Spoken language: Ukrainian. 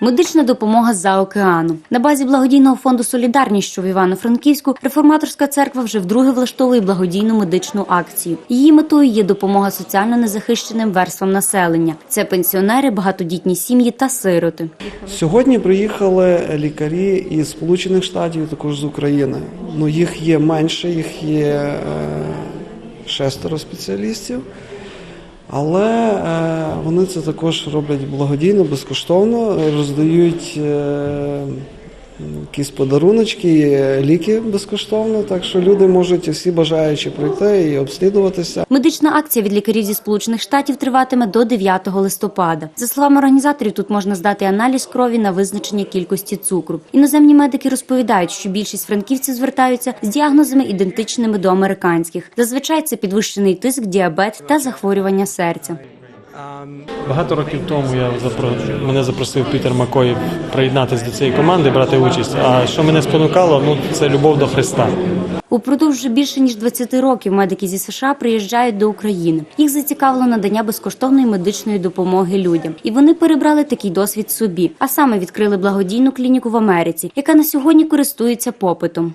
Медична допомога за океану на базі благодійного фонду Солідарність, що в Івано-Франківську, реформаторська церква вже вдруге влаштовує благодійну медичну акцію. Її метою є допомога соціально незахищеним верствам населення. Це пенсіонери, багатодітні сім'ї та сироти. Сьогодні приїхали лікарі із Сполучених Штатів, також з України. Ну їх є менше, їх є е, шестеро спеціалістів. Але е, вони це також роблять благодійно, безкоштовно, роздають е, якісь подаруночки, ліки безкоштовно. Так що люди можуть всі бажаючи прийти і обслідуватися. Медична акція від лікарів зі сполучених штатів триватиме до 9 листопада. За словами організаторів, тут можна здати аналіз крові на визначення кількості цукру. Іноземні медики розповідають, що більшість франківців звертаються з діагнозами ідентичними до американських. Зазвичай це підвищений тиск, діабет та захворювання серця. Багато років тому я запро... мене запросив Пітер Макоїв приєднатися до цієї команди, брати участь. А що мене спонукало, ну це любов до Христа. Упродовж більше ніж 20 років медики зі США приїжджають до України. Їх зацікавило надання безкоштовної медичної допомоги людям, і вони перебрали такий досвід собі. А саме відкрили благодійну клініку в Америці, яка на сьогодні користується попитом.